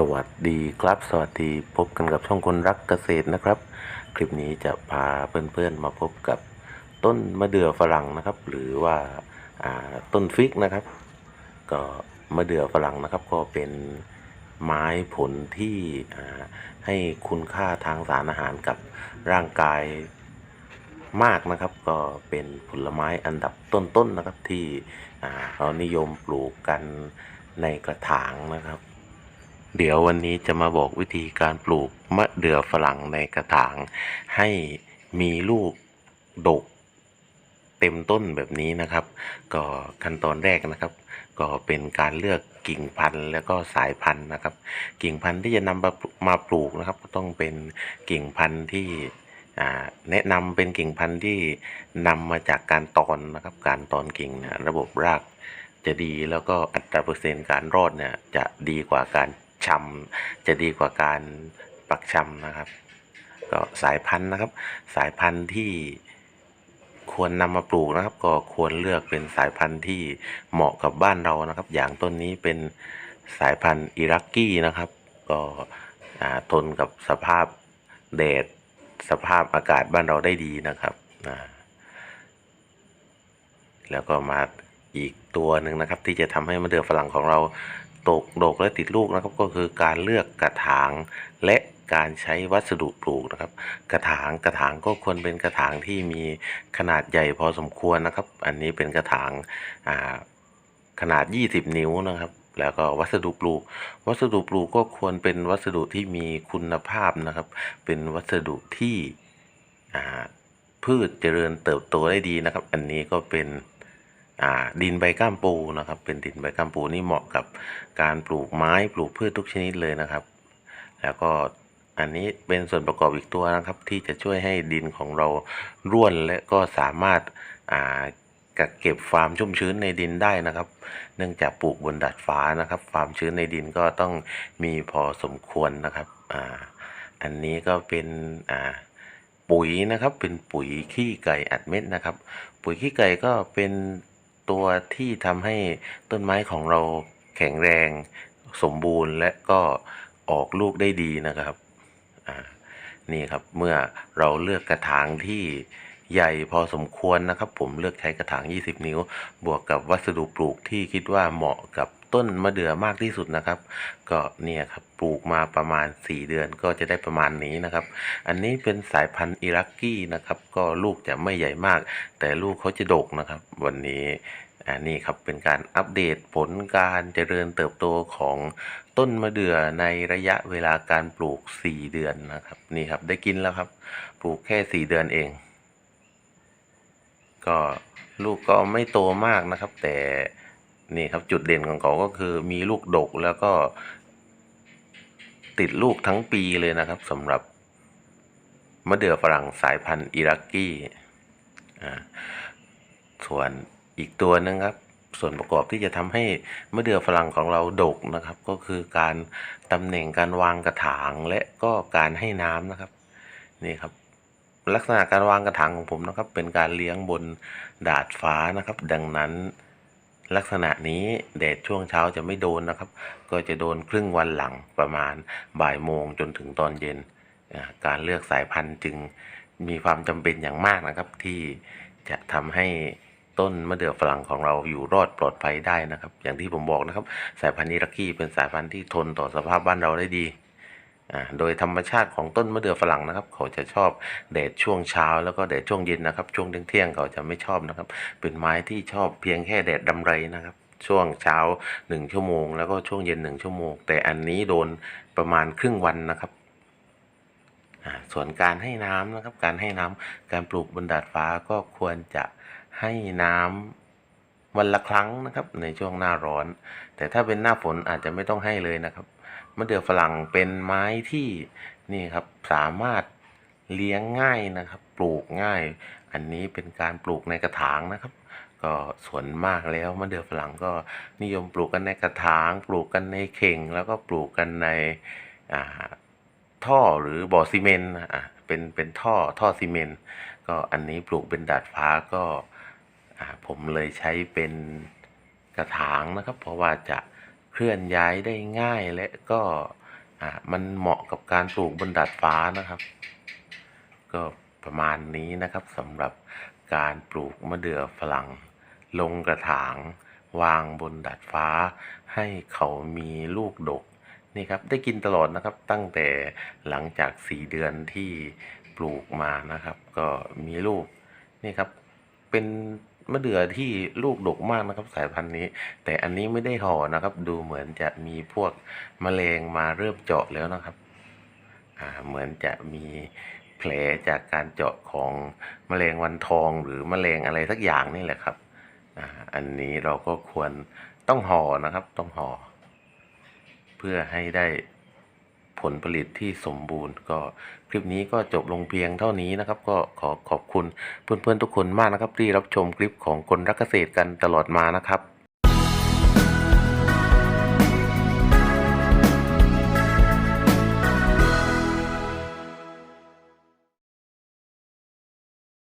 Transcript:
สวัสดีครับ สวัสดีพบกันกับช่องคนรักเกษตรนะครับ คลิปนี้จะพาเพื่อนๆมาพบกับต้นมะเดื่อฝรั่งนะครับ หรือว่าาต้นฟิกนะครับ ก็มะเดื่อฝรั่งนะครับ ก็เป็นไม้ผลที่ให้คุณค่าทางสารอาหารกับร่างกายมากนะครับ ก็เป็นผลไม้อันดับต้นๆนะครับที่เรานิยมปลูกกันในกระถางนะครับ เดี๋ยววันนี้จะมาบอกวิธีการปลูกมะเดื่อฝรั่งในกระถาง ให้มีลูกดกเต็มต้นแบบนี้นะครับ ก็ขั้นตอนแรกนะครับ ก็เป็นการเลือกกิ่งพันธุ์แล้วก็สายพันธุ์นะครับ กิ่งพันธุ์ที่จะนำมาปลูมาปลูกนะครับก็ต้องเป็นกิ่งพันธุ์ที่แนะนำเป็นกิ่งพันธุ์ที่นำมาจากการตอนนะครับ การตอนกิ่งนะระบบรากจะดีแล้วก็อัตราเปอร์เซ็นต์การรอดเนี่ยจะดีกว่าการ ชำจะดีกว่าการปักชำนะครับ ก็สายพันธุ์นะครับ สายพันธุ์ที่ควรนำมาปลูกนะครับ ก็ควรเลือกเป็นสายพันธุ์ที่เหมาะกับบ้านเรานะครับ อย่างต้นนี้เป็นสายพันธุ์อิรักกี้นะครับ ก็ทนกับสภาพแดดสภาพอากาศบ้านเราได้ดีนะครับแล้วก็มาอีกตัวหนึ่งนะครับ ที่จะทำให้มะเดื่อฝรั่งของเรา ตกดกและติดลูกนะครับก็คือการเลือกกระถางและการใช้วัสดุปลูกนะครับ กระถางกระถางก็ควรเป็นกระถางที่มีขนาดใหญ่พอสมควรนะครับ อันนี้เป็นกระถางาขนาด 20 นิ้วนะครับ แล้วก็วัสดุปลูก วัสดุปลูกก็ควรเป็นวัสดุที่มีคุณภาพนะครับ เป็นวัสดุที่พืชเจริญเติบโตได้ดีนะครับ อันนี้ก็เป็น ดินใบก้ามปูนะครับ เป็นดินใบก้ามปูนี่เหมาะกับการปลูกไม้ปลูกพืชทุกชนิดเลยนะครับ แล้วก็อันนี้เป็นส่วนประกอบอีกตัวนะครับ ที่จะช่วยให้ดินของเราร่วนและก็สามารถอ่ากักเก็บความชุ่มชื้นในดินได้นะครับ เนื่องจากปลูกบนดาดฟ้านะครับ ความชื้นในดินก็ต้องมีพอสมควรนะครับอ่าอันนี้ก็เป็นอ่าปุ๋ยนะครับ เป็นปุ๋ยขี้ไก่อัดเม็ดนะครับ ปุ๋ยขี้ไก่ก็เป็น ตัวที่ทำให้ต้นไม้ของเราแข็งแรงสมบูรณ์และก็ออกลูกได้ดีนะครับนี่ครับเมื่อเราเลือกกระถางที่ใหญ่พอสมควรนะครับ ผมเลือกใช้กระถาง 20 นิ้ว บวกกับวัสดุปลูกที่คิดว่าเหมาะกับ ต้นมะเดื่อมากที่สุดนะครับ ก็เนี่ยครับปลูกมาประมาณ 4 เดือนก็จะได้ประมาณนี้นะครับ อันนี้เป็นสายพันธุ์อิรักกี้นะครับ ก็ลูกจะไม่ใหญ่มาก แต่ลูกเขาจะดกนะครับ วันนี้อันนี้ครับเป็นการอัปเดตผลการเจริญเติบโตของต้นมะเดื่อในระยะเวลาการปลูก 4 เดือนนะครับนี่ครับได้กินแล้วครับ ปลูกแค่ 4 เดือนเอง ก็ลูกก็ไม่โตมากนะครับ แต่ นี่ครับจุดเด่นของเขาก็คือมีลูกดกแล้วก็ติดลูกทั้งปีเลยนะครับสำหรับมะเดื่อฝรั่งสายพันธุ์อิรักกี้อ่าส่วนอีกตัวหนึงครับ ส่วนประกอบที่จะทำให้มะเดื่อฝรั่งของเราดกนะครับ ก็คือการตำแหน่งการวางกระถางและก็การให้น้ำนะครับนี่ครับ ลักษณะการวางกระถางของผมนะครับ เป็นการเลี้ยงบนดาดฟ้านะครับ ดังนั้น ลักษณะนี้แดดช่วงเช้าจะไม่โดนนะครับ ก็จะโดนครึ่งวันหลังประมาณบ่ายโมงจนถึงตอนเย็น การเลือกสายพันธุ์จึงมีความจำเป็นอย่างมากนะครับ ที่จะทำให้ต้นมะเดื่อฝรั่งของเราอยู่รอดปลอดภัยได้นะครับ อย่างที่ผมบอกนะครับ สายพันธุ์อิรักี้เป็นสายพันธุ์ที่ทนต่อสภาพบ้านเราได้ดี โดยธรรมชาติของต้นมะเดื่อฝรั่งนะครับ เขาจะชอบแดดช่วงเช้า แล้วก็แดดช่วงเย็นนะครับ ช่วงเที่ยงเขาจะไม่ชอบนะครับ เป็นไม้ที่ชอบเพียงแค่แดดดำไรนะครับ ช่วงเช้าหนึ่งชั่วโมง แล้วก็ช่วงเย็นหนึ่งชั่วโมง แต่อันนี้โดนประมาณครึ่งวันนะครับส่วนการให้น้ำนะครับ การให้น้ำการปลูกบนดาดฟ้าก็ควรจะให้น้ำวันละครั้งนะครับ ในช่วงหน้าร้อน แต่ถ้าเป็นหน้าฝนอาจจะไม่ต้องให้เลยนะครับ มะเดื่อฝรั่งเป็นไม้ที่นี่ครับสามารถเลี้ยงง่ายนะครับ ปลูกง่าย อันนี้เป็นการปลูกในกระถางนะครับ ก็ส่วนมากแล้วมะเดื่อฝรั่งก็นิยมปลูกกันในกระถาง ปลูกกันในเข่ง แล้วก็ปลูกกันในท่อหรือบ่อซีเมนต์อะเป็นเป็นท่อท่อซีเมนต์ก็อันนี้ปลูกเป็นดาดฟ้าก็ผมเลยใช้เป็นกระถางนะครับ เพราะว่าจะ เคลื่อนย้ายได้ง่ายและก็อ่ามันเหมาะกับการปลูกบนดาดฟ้านะครับ ก็ประมาณนี้นะครับสำหรับการปลูกมะเดื่อฝรั่งลงกระถาง วางบนดาดฟ้า ให้เขามีลูกดกนี่ครับได้กินตลอดนะครับตั้งแต่หลังจาก 4 เดือนที่ปลูกมานะครับ ก็มีลูกนี่ครับเป็น มะเดื่อที่ลูกดกมากนะครับสายพันธุ์นี้ แต่อันนี้ไม่ได้ห่อนะครับ ดูเหมือนจะมีพวกแมลงมาเริ่มเจาะแล้วนะครับอ่าเหมือนจะมีแผลจากการเจาะของแมลงวันทองหรือแมลงอะไรสักอย่างนี่แหละครับอ่าอันนี้เราก็ควรต้องห่อนะครับต้องห่อเพื่อให้ได้ ลผลิตที่สมบูรณ์ ก็คลิปนี้ก็จบลงเพียงเท่านี้นะครับ ก็ขอขอบคุณเพื่อนๆทุกคนมากนะครับที่รับชมคลิปของคนรักเกษตรกันตลอดมานะครับ